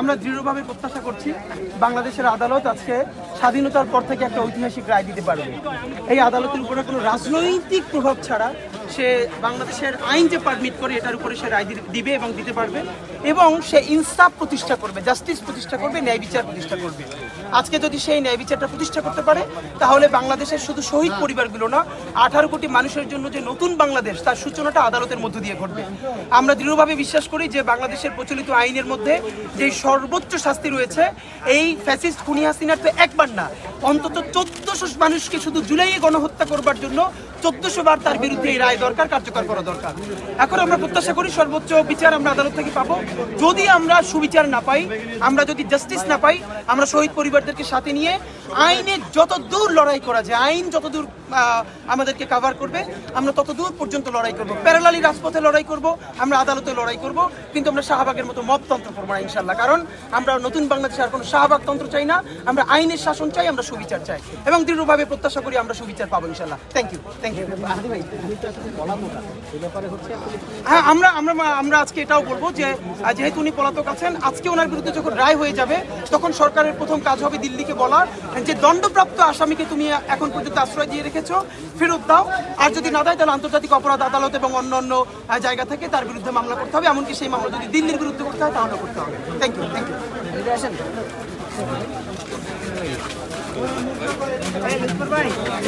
আমরা দৃঢ়ভাবে প্রত্যাশা করছি বাংলাদেশের আদালত আজকে স্বাধীনতার পর থেকে একটা ঐতিহাসিক রায় দিতে পারবে। এই আদালতের উপরে কোনো রাজনৈতিক প্রভাব ছাড়া সে বাংলাদেশের আইন যে পারমিট করে এটার উপরে সে রায় দিবে এবং দিতে পারবে এবং সে ইনসাফ প্রতিষ্ঠা করবে জাস্টিস প্রতিষ্ঠা করবে, ন্যায় বিচার প্রতিষ্ঠা করবে। আজকে যদি সেই ন্যায় বিচারটা প্রতিষ্ঠা করতে পারে, তাহলে বাংলাদেশের শুধু শহীদ পরিবারগুলো না, আঠারো কোটি মানুষের জন্য যে নতুন বাংলাদেশ, তার সূচনাটা আদালতের মধ্য দিয়ে ঘটবে। আমরা দৃঢ়ভাবে বিশ্বাস করি যে বাংলাদেশের প্রচলিত আইনের মধ্যে যে সর্বোচ্চ শাস্তি রয়েছে, এই ফ্যাসিস্ট খুনি হাসিনার তো একবার না, অন্তত চোদ্দশো মানুষকে শুধু জুলাইয়ে গণহত্যা করবার জন্য চোদ্দশো বার তার বিরুদ্ধে এই রায় দরকার, কার্যকর করা দরকার। এখন আমরা প্রত্যাশা করি সর্বোচ্চ বিচার আমরা আদালত থেকে পাবো। যদি আমরা সুবিচার না পাই, আমরা যদি জাস্টিস না পাই, আমরা শহীদ পরিবারদেরকে সাথে নিয়ে আইনে যত দূর লড়াই করা যায়, আইন যত দূর আমাদেরকে কাভার করবে, আমরা তত দূর পর্যন্ত লড়াই করব। প্যারালালি রাজপথে লড়াই করব, আমরা আদালতে লড়াই করব, কিন্তু আমরা শাহবাগের মতো মপতন্ত্র করব না ইনশাল্লাহ কারণ আমরা নতুন বাংলাদেশে আর কোনো শাহবাগতন্ত্র চাই না, আমরা আইনের শাসন চাই, আমরা সুবিচার চাই। এবং দৃঢ়ভাবে প্রত্যাশা করি আমরা সুবিচার পাবো ইনশাল্লাহ থ্যাংক ইউ থ্যাংক ইউ হ্যাঁ আমরা আমরা আমরা আজকে এটাও বলব যে যেহেতু উনি পলাতক আছেন, আজকে ওনার বিরুদ্ধে যখন রায় হয়ে যাবে, তখন সরকারের প্রথম কাজ হবে দিল্লিকে বলার, যে দণ্ডপ্রাপ্ত আসামিকে তুমি এখন পর্যন্ত আশ্রয় দিয়ে রেখেছো, ফেরত দাও। আর যদি না দেয়, তাহলে আন্তর্জাতিক অপরাধ আদালত এবং অন্য অন্য জায়গা থেকে তার বিরুদ্ধে মামলা করতে হবে। এমনকি সেই মামলা যদি দিল্লির বিরুদ্ধে করতে হয় তাহলে করতে হবে। Thank you thank you